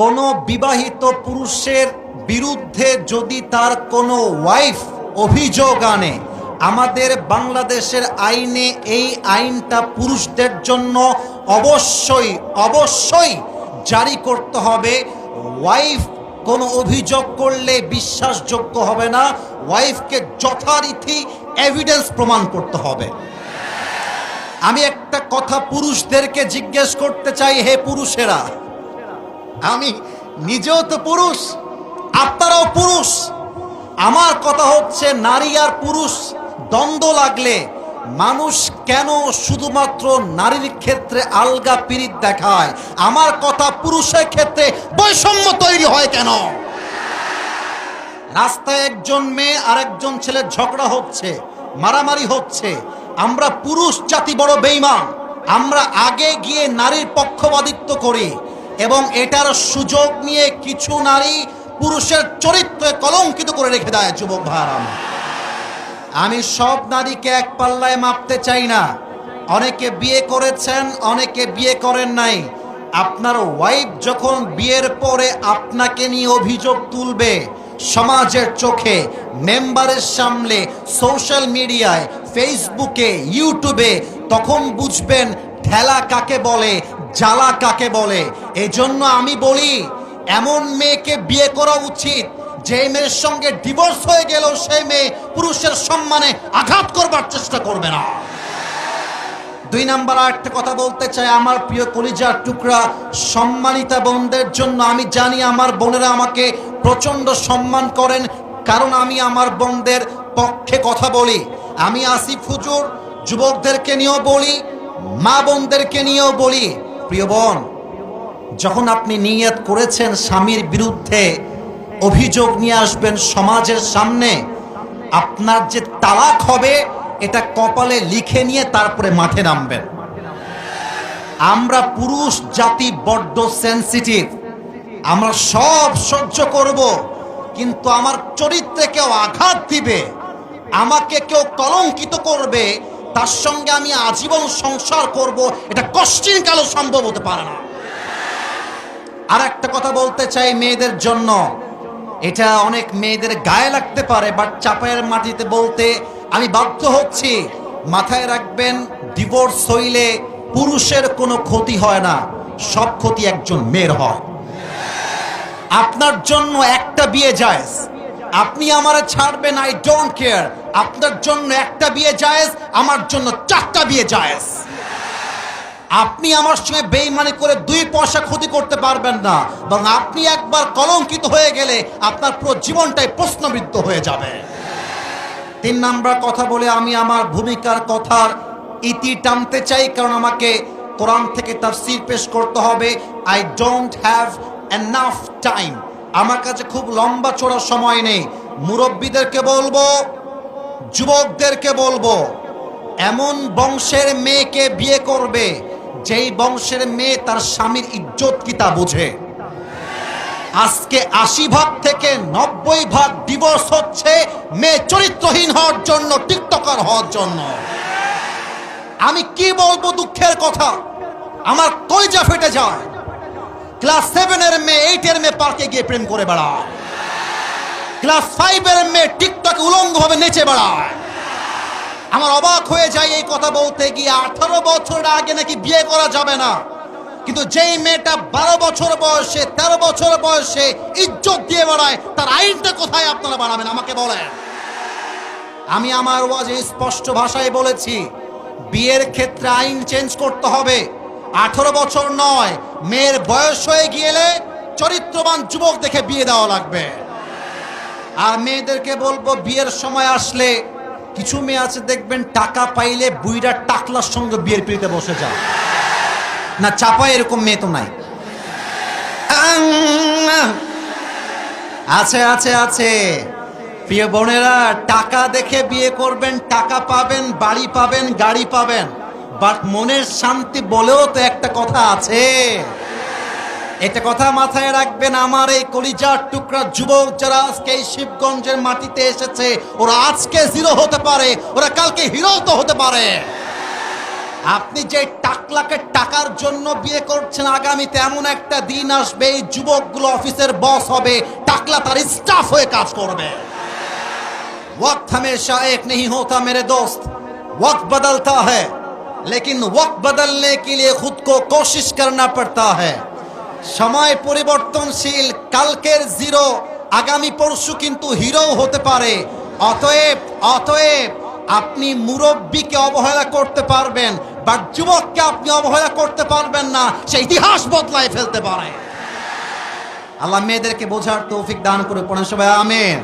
কোনো বিবাহিত পুরুষের বিরুদ্ধে যদি তার কোনো ওয়াইফ অভিযোগ আনে, আমাদের বাংলাদেশের আইনে এই আইনটা পুরুষদের জন্য অবশ্যই অবশ্যই জারি করতে হবে। ওয়াইফ কোনো অভিযোগ করলে বিশ্বাসযোগ্য হবে না। ওয়াইফকে যথারীতি এভিডেন্স প্রমাণ করতে হবে। আমি একটা কথা পুরুষদেরকে জিজ্ঞেস করতে চাই, হে পুরুষেরা আমি নিজেও তো পুরুষ, আপনারাও পুরুষ। আমার কথা হচ্ছে নারী আর পুরুষ, দ্বন্দ্ব লাগলে মানুষ কেন শুধুমাত্র নারীর ক্ষেত্রে আলগা পিরিত দেখায়? আমার কথা পুরুষের ক্ষেত্রে বৈষম্য তৈরি হয় কেন? রাস্তায় একজন মেয়ে আর একজন ছেলের ঝগড়া হচ্ছে, মারামারি হচ্ছে। আমরা পুরুষ জাতি বড় বেইমান আমরা আগে গিয়ে নারীর পক্ষপাতিত্ব করি। এবং এটার সুযোগ নিয়ে কিছু নারী পুরুষের চরিত্রে কলঙ্কিত করে রেখে দেয় যুবক ভাইয়ারা আমি সব নারীকে এক পাল্লায় মাপতে চাই না। অনেকে বিয়ে করেছেন, অনেকে বিয়ে করেন নাই। আপনার ওয়াইফ যখন বিয়ের পরে আপনাকে নিয়ে অভিযোগ তুলবে, সমাজের চোখে, মেম্বারের সামনে সোশ্যাল মিডিয়ায় ফেসবুকে ইউটিউবে তখন বুঝবেন ঠেলা কাকে বলে জ্বালা কাকে বলে? এজন্য আমি বলি, এমন মেয়েকে বিয়ে করা উচিত যে মেয়ের সঙ্গে ডিভোর্স হয়ে গেল সেই মেয়ে পুরুষের সম্মানে আঘাত করবার চেষ্টা করবে না। দুই নাম্বার আরেকটা কথা বলতে চাই, আমার প্রিয় কলিজার টুকরা, সম্মানিতা বোনদের জন্য আমি জানি আমার বোনেরা আমাকে প্রচণ্ড সম্মান করেন, কারণ আমি আমার বোনদের পক্ষে কথা বলি। আমি আসিফ হুজুর যুবকদেরকে নিয়েও বলি, মা বোনদেরকে নিয়েও বলি। প্রিয় বোন, যখন আপনি নিয়ত করেছেন স্বামীর বিরুদ্ধে অভিযোগ নিয়ে আসবেন সমাজের সামনে, আপনার যে তালাক হবে, এটা কপালে লিখে নিয়ে তারপরে মাঠে নামবেন। আমরা পুরুষ, জাতি বড্ড সেন্সিটিভ আমরা সব সহ্য করব, কিন্তু আমার চরিত্রে কেউ আঘাত দিবে, আমাকে কেউ কলঙ্কিত করবে তার সঙ্গে আমি আজীবন সংসার করব, এটা কষ্টিন কালো সম্ভব হতে পারে না। আর একটা কথা বলতে চাই মেয়েদের জন্য। এটা অনেক মেয়েদের গায়ে লাগতে পারে বাট চাপায়ের মাটিতে বলতে আমি বাধ্য হচ্ছি, মাথায় রাখবেন ডিভোর্স হইলে পুরুষের কোনো ক্ষতি হয় না, সব ক্ষতি একজন মেয়ের হয়। আপনার জন্য একটা বিয়ে যায়। আপনি আমারে ছাড়বেন আই ডোন্ট কেয়ার আপনার জন্য একটা বিয়ে যায় আমার জন্য চারটা বিয়ে যায় আপনি আমার সঙ্গে বেইমানি করে দুই পয়সা ক্ষতি করতে পারবেন না এবং আপনি একবার কলঙ্কিত হয়ে গেলে আপনার পুরো জীবনটাই প্রশ্নবিদ্ধ হয়ে যাবে। তিন নাম্বার কথা বলে আমি আমার ভূমিকার কথার ইতি টানতে চাই, কারণ আমাকে কোরআন থেকে তাফসীর পেশ করতে হবে। I don't have enough time আমার কাছে খুব লম্বা চড়া সময় নেই। মুরব্বীদেরকে বলব, যুবকদেরকে বলব, এমন বংশের মেয়েকে বিয়ে করবে, যেই বংশের মেয়ে তার স্বামীর ইজ্জত কি তা বুঝে। আজকে আশি ভাগ থেকে নব্বই ভাগ ডিভোর্স হচ্ছে, মেয়ে চরিত্রহীন হওয়ার জন্য, টিকটকার হওয়ার জন্য। আমি কি বলব দুঃখের কথা? আমার কইজা ফেটে যায়। ক্লাস সেভেনের মেয়ে এইটের মেয়ে পার্কে গিয়ে প্রেম করে বেড়ায়। ক্লাস ফাইভের মেয়ে টিকটকে উলঙ্গভাবে নেচে বেড়ায়। আমার অবাক হয়ে যায় এই কথা বলতে গিয়ে, আঠারো বছর আগে নাকি বিয়ে করা যাবে না। কিন্তু যেই মেয়েটা বারো বছর বয়সে, তেরো বছর বয়সে ইজ্জত দিয়ে বেড়ায়, তার আইনটা কোথায় আপনারা বানাবেন, আমাকে বলেন। আমি আমার ওয়াজে স্পষ্ট ভাষায় বলেছি, বিয়ের ক্ষেত্রে আইন চেঞ্জ করতে হবে। আঠারো বছর নয়, মেয়ের বয়স হয়ে গিয়েলে চরিত্রবান যুবক দেখে বিয়ে দেওয়া লাগবে। আর মেয়েদেরকে বলব, বিয়ের সময় আসলে কিছু মেয়ে আছে, দেখবেন টাকা পাইলে বুইরা টাকলার সঙ্গে বিয়ের পিড়িতে বসে যায়। না, চাপায় এরকম মেয়ে তো নাই। আছে আছে আছে। প্রিয় বোনেরা, টাকা দেখে বিয়ে করবেন, টাকা পাবেন, বাড়ি পাবেন, গাড়ি পাবেন। বাট মনের শান্তি বলেও তো একটা কথা আছে। এটা কথা মাথায় রাখবেন, আমার এই কলিজার টুকরা যুবক যারা আজকে এই শিবগঞ্জের মাটিতে এসেছে, ওরা আজকে জিরো হতে পারে, ওরা কালকে হিরো তো হতে পারে। আপনি যে টাকলাকে টাকার জন্য বিয়ে করছেন, আগামীতে এমন একটা দিন আসবে, এই যুবকগুলো অফিসের বস হবে, টাকলা তার স্টাফ হয়ে কাজ করবে। ওয়াক হামেশা এক নেই হোতা মেরে দোস্ত ওয়াক বদলতা হ্যায়। लेकिन वक्त बदलने के लिए खुद को कोशिश करना पड़ता है সময় পরিবর্তনশীল কালকের জিরো আগামী পরশু কিন্তু হিরো হতে পারে অতএব অতএব আপনি মুরব্বীকে অবহেলা করতে পারবেন বাট যুবককে আপনি অবহেলা করতে পারবেন না সে ইতিহাস বদলায় ফেলতে পারে আল্লাহ মেয়েদেরকে বোঝার তৌফিক দান করে পড়েন সবাই আমেন